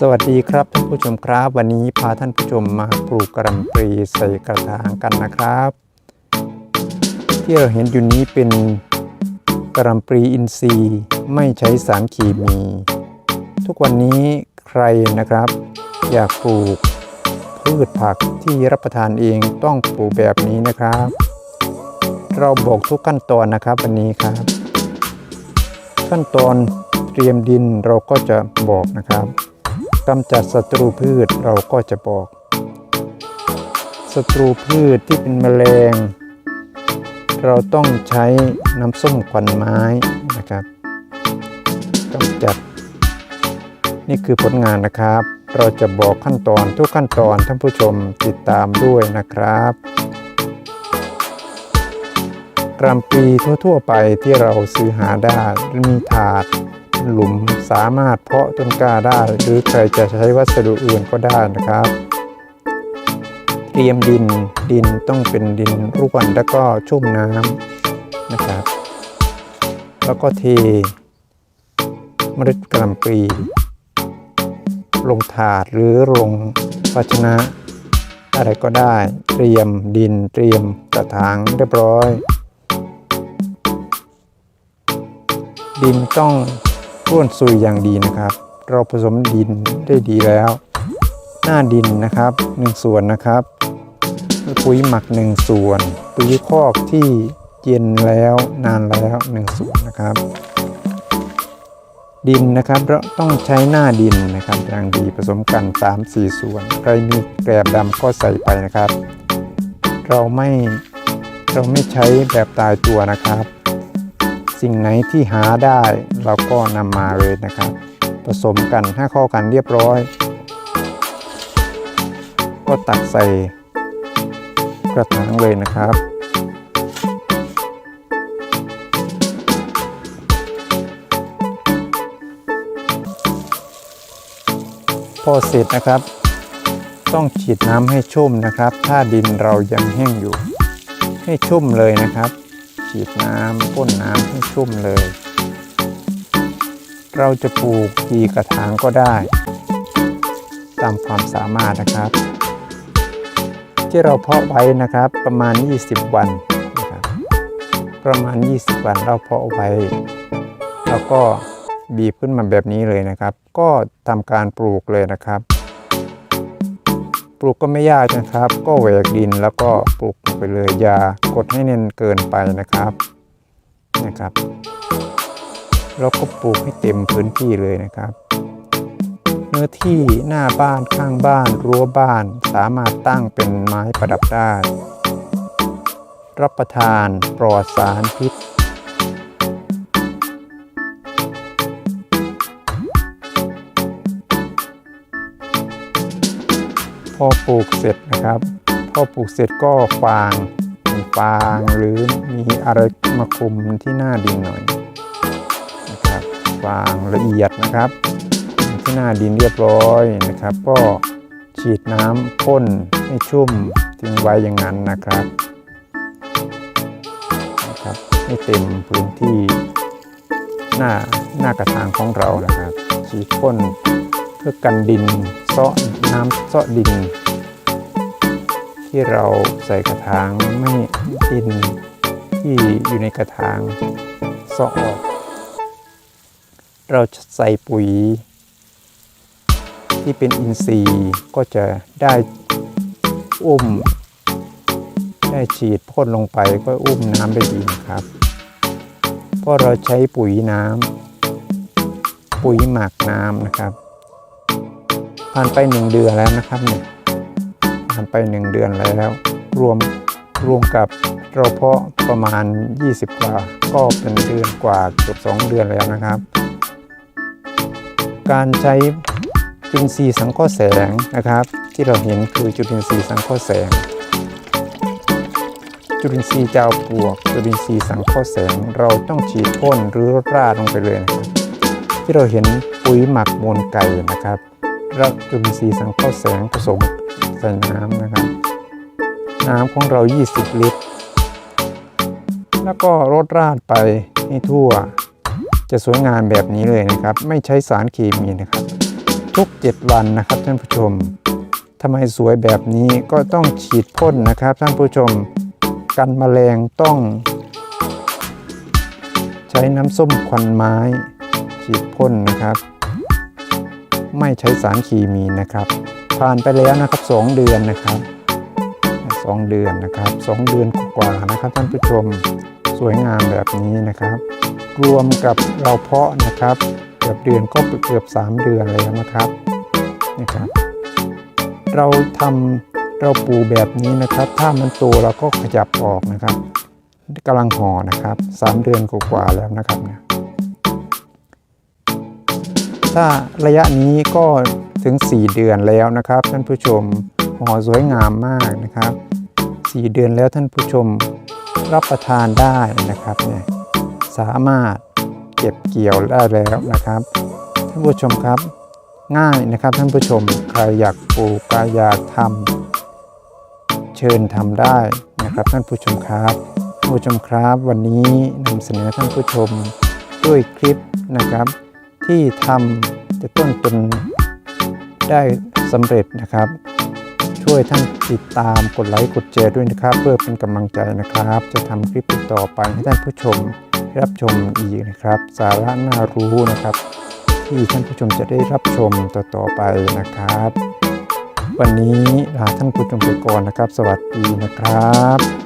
สวัสดีครับท่านผู้ชมครับ วันนี้พาท่านผู้ชมมาปลูกกระลำปลีใส่กระถางกันนะครับ ที่เราเห็นอยู่นี้เป็นกระลำปลีอินทรีย์ไม่ใช้สารเคมี ทุกวันนี้ใครนะครับ อยากปลูกพืชผักที่รับประทานเองต้องปลูกแบบนี้นะครับ เราบอกทุกขั้นตอนนะครับวันนี้ครับ ขั้นตอนเตรียมดินเราก็จะบอกนะครับ กำจัดศัตรูพืชเราก็จะบอก ศัตรูพืชที่เป็นแมลง เราต้องใช้น้ำส้มควันไม้นะครับกำจัด นี่คือผลงานนะครับ เราจะบอกขั้นตอนทุกขั้นตอนท่านผู้ชมติดตามด้วยนะครับกรัมปีทั่ว ๆ ไปที่เราซื้อหาได้มีถาด หลุมสามารถเพาะต้นกล้าได้ หรือใครจะใช้วัสดุอื่นก็ได้นะครับ เตรียมดินดินต้องเป็นดินร่วนแล้วก็ชุ่มน้ำนะครับ แล้วก็เทเมล็ดกระลำปลีลงถาดหรือลงภาชนะ อะไรก็ได้เตรียมดินเตรียมกระถางเรียบร้อย ดินต้อง ร่วนซุยอย่างดีนะครับ เราผสมดินได้ดีแล้ว หน้าดินนะครับ 1 ส่วนนะครับปุ๋ยหมัก 1 ส่วนปุ๋ยคอกที่เย็นแล้วนานแล้ว 1 ส่วนนะครับ ดินนะครับเราต้องใช้หน้าดินนะครับอย่างดีผสมกัน 3-4 ส่วน ใครมีแกลบดำก็ใส่ไปนะครับ เราไม่เราไม่ใช้แบบตายตัวนะครับ สิ่งไหนที่หาได้เราก็นำมาเลยนะครับ ผสมกันให้เข้ากันเรียบร้อย ก็ตักใส่กระถางเลยนะครับพอเสร็จนะครับ ต้องฉีดน้ำให้ชุ่มนะครับ ถ้าดินเรายังแห้งอยู่ ให้ชุ่มเลยนะครับ ฉีดน้ำพ่นน้ำให้ชุ่มเลย เราจะปลูกกี่กระถางก็ได้ ตามความสามารถนะครับ ที่เราเพาะไว้นะครับประมาณ 20 วันนะครับประมาณ 20 วันเราเพาะไว้ แล้วก็บีบขึ้นมาแบบนี้เลยนะครับ ก็ทำการปลูกเลยนะครับ ลูกก็ไม่ยากนะครับ ก็แหวกดินแล้วก็ปลูกไปเลยอย่ากดให้เน้นเกินไปนะครับนะครับแล้วก็ปลูกให้เต็มพื้นที่เลยนะครับ เนื้อที่หน้าบ้านข้างบ้าน รั้วบ้านสามารถตั้งเป็นไม้ประดับได้ รับประทานปลอดสารพิษ พอปลูกเสร็จนะครับ พอปลูกเสร็จก็ฟางมีฟางหรือมีอะไรมาคุมที่หน้าดินหน่อยนะครับฟางละเอียดนะครับ ที่หน้าดินเรียบร้อยนะครับ ก็ฉีดน้ำพ่นให้ชุ่มทิ้งไว้อย่างนั้นนะครับนะครับให้เต็มพื้นที่หน้าหน้ากระถางของเรานะครับ ฉีดพ่นเพื่อกันดินเซาะ น้ำเซาะดิน ที่เราใส่กระถางไม่ดินที่อยู่ในกระถางเซาะออก เราจะใส่ปุ๋ย ที่เป็นอินทรีย์ก็จะได้อุ้ม ได้ฉีดพ่นลงไปก็อุ้มน้ำได้ดีนะครับ เพราะเราใช้ปุ๋ยน้ำปุ๋ยหมักน้ำนะครับ ผ่านไปหนึ่งเดือนแล้วนะครับเนี่ยผ่านไปหนึ่งเดือนแล้ว รวมรวมกับเราเพาะประมาณ 20 กว่า ก็เป็นเดือนกว่าเกือบ2 เดือนแล้วนะครับ การใช้จุลินทรีย์สังเคราะห์แสงนะครับ ที่เราเห็นคือจุลินทรีย์สังเคราะห์แสง จุลินทรีย์เจ้าปวก จุลินทรีย์สังเคราะห์แสง เราต้องฉีดพ่นหรือรดราดลงไปเลยนะครับที่เราเห็นปุ๋ยหมักมูลไก่นะครับ แล้วจุลินทรีย์สังเคราะห์แสงผสมใส่น้ำนะครับ น้ำของเรา 20 ลิตร แล้วก็รดราดไปให้ทั่ว จะสวยงามแบบนี้เลยนะครับ ไม่ใช้สารเคมีนะครับ ทุก 7 วันนะครับท่านผู้ชมทำไมสวยแบบนี้ก็ต้องฉีดพ่นนะครับท่านผู้ชมกันแมลงต้อง ใช้น้ำส้มควันไม้ ฉีดพ่นนะครับ ไม่ใช้สารเคมีนะครับ ผ่านไปแล้วนะครับ 2 เดือนนะครับ 2 เดือนนะครับ 2 เดือนกว่าๆนะครับท่านผู้ชมสวยงามแบบนี้นะครับ รวมกับเราเพาะนะครับเกือบเดือนก็เกือบ 3 เดือนแล้วนะครับนะครับ เราทำเราปลูกแบบนี้นะครับ ถ้ามันโตเราก็ขยับออกนะครับกำลังห่อนะครับ 3 เดือนกว่าแล้วนะครับเนี่ย ถ้าระยะนี้ก็ถึง 4 เดือนแล้วนะครับ ท่านผู้ชมห่อสวยงามมากนะครับ 4 เดือนแล้วท่านผู้ชมรับประทานได้นะครับเนี่ยสามารถเก็บเกี่ยวได้แล้วนะครับ ท่านผู้ชมครับง่ายนะครับท่านผู้ชมใครอยากปลูกใครอยากทำเชิญทำได้นะครับท่านผู้ชมครับท่านผู้ชมครับ วันนี้นำเสนอท่านผู้ชมด้วยคลิปนะครับ ที่ทำแต่ต้นจนได้สำเร็จนะครับ ช่วยท่านติดตามกดไลค์กดแชร์ด้วยนะครับ เพื่อเป็นกำลังใจนะครับ จะทำคลิปต่อไปให้ท่านผู้ชมรับชมอีกนะครับ สาระน่ารู้นะครับ ที่ท่านผู้ชมจะได้รับชมต่อๆไปนะครับ วันนี้ลาท่านผู้ชมไปก่อนนะครับ สวัสดีนะครับ